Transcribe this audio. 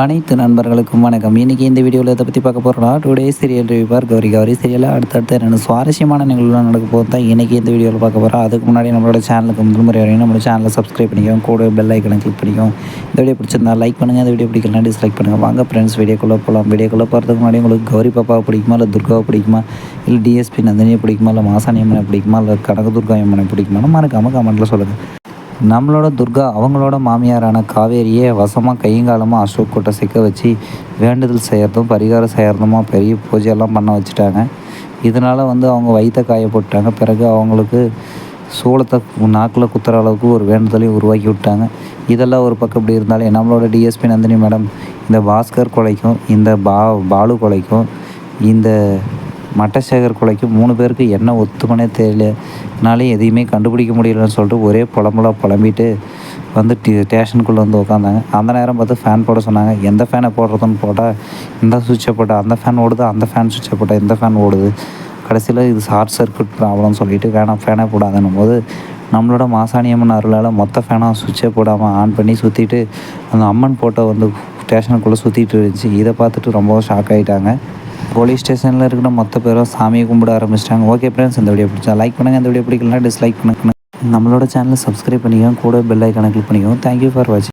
அனைத்து நண்பர்களுக்கும் வணக்கம். இன்றைக்கி இந்த வீடியோவில் இதை பற்றி பார்க்க போகிறோம்னா today serial reviewer Gowri. Gowri சீரியலில் அடுத்தடுத்த ரெண்டு சுவாரஸ்யமான நிகழ்வுகள் நடக்க போகிறது தான் இன்றைக்கி இந்த வீடியோவில் பார்க்க போகிறோம் அதுக்கு முன்னாடி நம்மளோட சேனலுக்கு முதல் முறை வரையும் நம்மளோட சேனலை சப்ஸ்கிரைப் பண்ணிக்கோங்க. கூட பெல் ஐக்கனை கிளிக் பண்ணிக்கோங்க. இந்த வீடியோ பிடிச்சிருந்தா லைக் பண்ணுங்கள் இந்த வீடியோ பிடிக்கலாம் டிஸ்லைக் பண்ணுங்கள் வாங்க ஃப்ரெண்ட்ஸ் வீடியோக்குள்ளே போகலாம் வீடியோக்குள்ளே போகிறதுக்கு முன்னாடி உங்களுக்கு கௌரி பாப்பாவை பிடிக்குமா? இல்லை துர்காவை பிடிக்குமா? இல்லை டிஎஸ்பி நந்தினியை பிடிக்குமா? இல்லை மாசாணி அம்மனை பிடிக்குமா? இல்லை கனகதுர்கா அம்மனை பிடிக்குமா மறக்காமல் கமெண்ட்டில் சொல்லுங்கள் நம்மளோட துர்கா அவங்களோட மாமியாரான காவேரியை வசமாக கையங்காலமாக அசோக் கூட்ட சிக்க வச்சு வேண்டுதல் செய்கிறதும் பரிகாரம் செய்கிறதுமா பெரிய பூஜையெல்லாம் பண்ண வச்சுட்டாங்க. இதனால் வந்து அவங்க வயிற்ற காய போட்டாங்க பிறகு அவங்களுக்கு சூளத்தை நாக்கில் குத்துற அளவுக்கு ஒரு வேண்டுதலையும் உருவாக்கி விட்டாங்க. இதெல்லாம் ஒரு பக்கம் இப்படி இருந்தாலே நம்மளோட டிஎஸ்பி நந்தினி மேடம் இந்த பாஸ்கர் கொலைக்கும் இந்த பா பாலு கொலைக்கும் இந்த மட்டசேகர் கொலைக்கு மூணு பேருக்கு என்ன ஒத்துமனே தெரியலனாலே எதையுமே கண்டுபிடிக்க முடியலன்னு சொல்லிட்டு ஒரே புலம்புலாம் புலம்பிட்டு வந்து டி ஸ்டேஷனுக்குள்ளே வந்து உட்காந்தாங்க அந்த நேரம் பார்த்து ஃபேன் போட சொன்னாங்க. எந்த ஃபேனை போடுறதுன்னு போட்டால் இந்த சுவிட்சை போட்டால் அந்த ஃபேன் ஓடுது அந்த ஃபேன் சுவிட்சை போட்டால் இந்த ஃபேன் ஓடுது. கடைசியில் இது ஷார்ட் சர்க்கியூட் ப்ராப்ளம்னு சொல்லிட்டு வேணாம் ஃபேனை போடாதுன்னும் போது நம்மளோட மாசாணியம்மன் அருளால் மொத்த ஃபேனாக சுவிட்சே போடாமல் ஆன் பண்ணி சுற்றிட்டு அந்த அம்மன் போட்டோ வந்து ஸ்டேஷனுக்குள்ளே சுற்றிட்டு இருந்துச்சு. இதை பார்த்துட்டு ரொம்ப ஷாக் ஆகிட்டாங்க போலீஸ் ஸ்டேஷனில் இருக்கிற மொத்த பேரும் சாமியை கும்பிட ஆரம்பிச்சிட்டாங்க. ஓகே ஃப்ரெண்ட்ஸ் இந்த வீடியோ பிடிச்சா லைக் பண்ணுங்கள் இந்த வீடியோ பிடிக்கலாம் டிஸ்லைக் பண்ணுங்க. நம்மளோட சேனலை சப்ஸ்கிரைப் பண்ணிக்கோங்க. கூட பெல் ஐக்கானை கிளிக் பண்ணிக்கோங்க. தேங்க்யூ ஃபார் வாட்சிங்